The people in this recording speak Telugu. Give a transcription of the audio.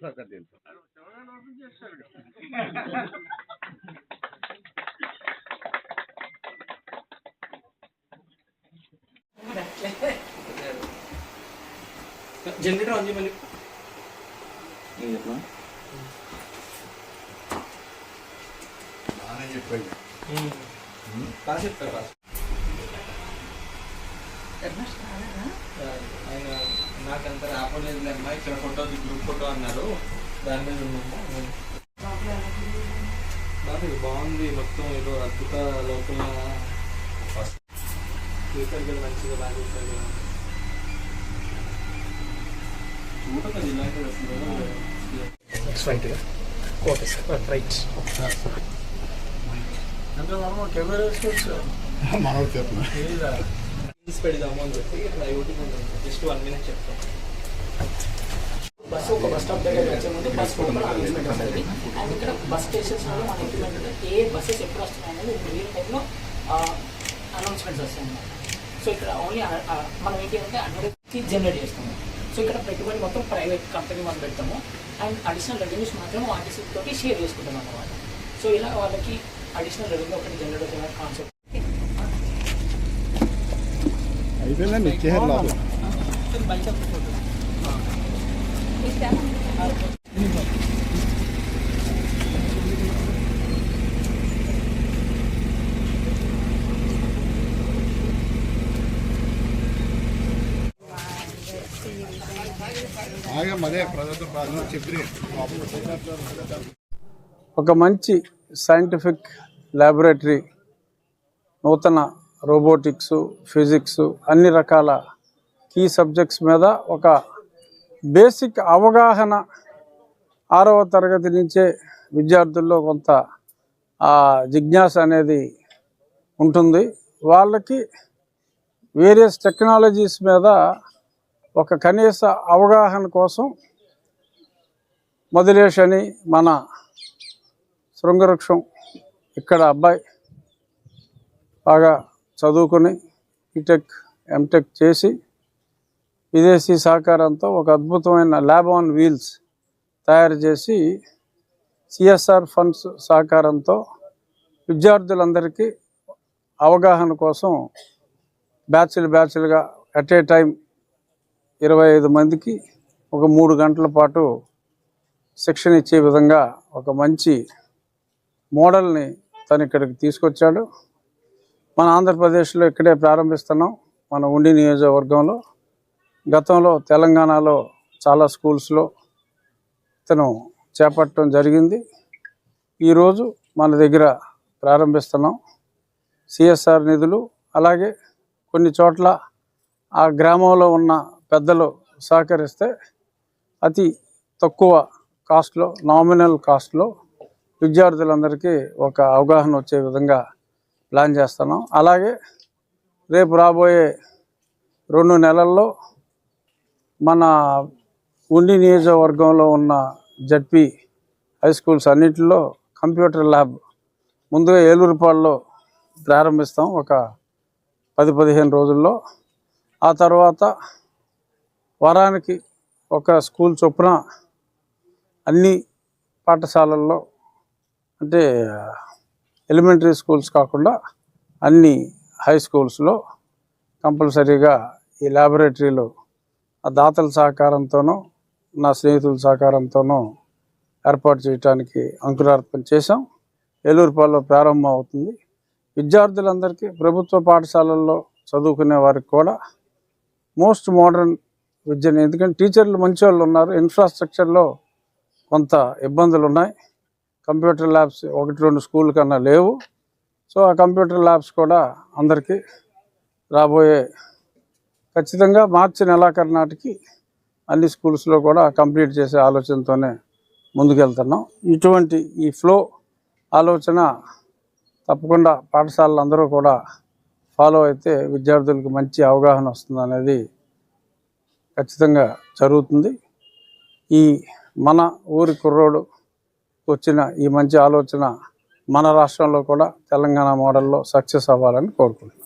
సార్ సార్ తెలుసు. జనరేటర్ ఆన్ చేయమని నేను చెప్పనా? బాగానే చెప్పండి బాగా చెప్తారు ఆయన నాకంత రాపలేదు అమ్మా ఇక్కడ ఫోటో గ్రూప్ ఫోటో అన్నారు దాని మీద ఉన్నాము బాగా బాగుంది మొత్తం ఏదో అద్భుత లోపల ఫ్యూచర్ కూడా మంచిగా బాగా ఉంటుంది చూడక ఇలాంటి అసలు రైట్ ఓకే సార్ రైట్ అంటే మనం కెమెరా వేసుకోవచ్చు చెప్పిన రీల్స్ పెడదాము అని చెప్పి ఇట్లా ఐఓటీ ఉంటుంది జస్ట్ వన్ మినిట్ చెప్తాం బస్సు ఒక బస్ స్టాప్ దగ్గర వచ్చే ముందు బస్ లోపల అనౌన్స్మెంట్ వస్తుంది అండ్ ఇక్కడ బస్ స్టేషన్స్లో మన ఇంప్లిమెంట్ ఏ బస్సెస్ ఎప్పుడు వస్తున్నాయి అనేది రియల్ టైంలో అనౌన్స్మెంట్స్ వస్తాయన్నమాట సో ఇక్కడ ఓన్లీ మనం ఏంటి అంటే జనరేట్ చేస్తాము. సో ఇక్కడ పెట్టుబడి మొత్తం ప్రైవేట్ కంపెనీ మనం పెడతాము. అండ్ అడిషనల్ రెవెన్యూస్ మాత్రం ఆర్టీసీ తోటి షేర్ చేసుకుంటాం అన్నమాట. సో ఇలా వాళ్ళకి అడిషనల్ రెవెన్యూ ఒకటి జనరేట్ అవుతున్న కాన్సెప్ట్ అయిపోయిందండి ఇచ్చేసారు లోపల అదే ప్రజలతో చెప్పి ఒక మంచి సైంటిఫిక్ ల్యాబొరేటరీ నూతన రోబోటిక్స్ ఫిజిక్స్ అన్ని రకాల కీ సబ్జెక్ట్స్ మీద ఒక బేసిక్ అవగాహన ఆరవ తరగతి నుంచే విద్యార్థుల్లో కొంత ఆ జిజ్ఞాస అనేది ఉంటుంది. వాళ్ళకి వేరియస్ టెక్నాలజీస్ మీద ఒక కనీస అవగాహన కోసం మొదలేష్ అని మన శృంగవృక్షం ఇక్కడ అబ్బాయి బాగా చదువుకొని బీటెక్ ఎంటెక్ చేసి విదేశీ సహకారంతో ఒక అద్భుతమైన ల్యాబ్ ఆన్ వీల్స్ తయారు చేసి సిఎస్ఆర్ ఫండ్స్ సహకారంతో విద్యార్థులందరికీ అవగాహన కోసం బ్యాచ్లు బ్యాచ్లుగా అట్ ఏ టైం ఇరవై ఐదు మందికి ఒక మూడు గంటల పాటు శిక్షణ ఇచ్చే విధంగా ఒక మంచి మోడల్ని తను ఇక్కడికి తీసుకొచ్చాడు. మన ఆంధ్రప్రదేశ్లో ఇక్కడే ప్రారంభిస్తున్నాం మన ఉండి నియోజకవర్గంలో. గతంలో తెలంగాణలో చాలా స్కూల్స్లో ఇతను చేపట్టడం జరిగింది. ఈరోజు మన దగ్గర ప్రారంభిస్తున్నాం. సిఎస్ఆర్ నిధులు అలాగే కొన్ని చోట్ల ఆ గ్రామంలో ఉన్న పెద్దలు సహకరిస్తే అతి తక్కువ కాస్ట్లో నామినల్ కాస్ట్లో విద్యార్థులందరికీ ఒక అవగాహన వచ్చే విధంగా ప్లాన్ చేస్తున్నాం. అలాగే రేపు రాబోయే రెండు నెలల్లో మన ఉండి నియోజకవర్గంలో ఉన్న జడ్పీ హై స్కూల్స్ అన్నింటిలో కంప్యూటర్ ల్యాబ్ ముందుగా ఏలూరుపాడులో ప్రారంభిస్తాం ఒక పది పదిహేను రోజుల్లో. ఆ తర్వాత వారానికి ఒక స్కూల్ చొప్పున అన్ని పాఠశాలల్లో అంటే ఎలిమెంటరీ స్కూల్స్ కాకుండా అన్ని హై స్కూల్స్లో కంపల్సరీగా ఈ ల్యాబొరేటరీలు ఆ దాతల సహకారంతోనూ నా స్నేహితుల సహకారంతోనూ ఏర్పాటు చేయడానికి అంకురార్పణ చేశాం. ఏలూరుపాల్లో ప్రారంభం అవుతుంది. విద్యార్థులందరికీ ప్రభుత్వ పాఠశాలల్లో చదువుకునే వారికి కూడా మోస్ట్ మోడర్న్ విద్యను. ఎందుకంటే టీచర్లు మంచి వాళ్ళు ఉన్నారు ఇన్ఫ్రాస్ట్రక్చర్లో కొంత ఇబ్బందులు ఉన్నాయి కంప్యూటర్ ల్యాబ్స్ ఒకటి రెండు స్కూల్ కన్నా లేవు. సో ఆ కంప్యూటర్ ల్యాబ్స్ కూడా అందరికీ రాబోయే ఖచ్చితంగా మార్చి నెలాఖరు నాటికి అన్ని స్కూల్స్లో కూడా కంప్లీట్ చేసే ఆలోచనతోనే ముందుకెళ్తున్నాం. ఇటువంటి ఈ ఫ్లో ఆలోచన తప్పకుండా పాఠశాలలు అందరూ కూడా ఫాలో అయితే విద్యార్థులకు మంచి అవగాహన వస్తుంది అనేది ఖచ్చితంగా జరుగుతుంది. ఈ మన ఊరి కుర్రోడు వచ్చిన ఈ మంచి ఆలోచన మన రాష్ట్రంలో కూడా తెలంగాణ మోడల్లో సక్సెస్ అవ్వాలని కోరుకుంటున్నాను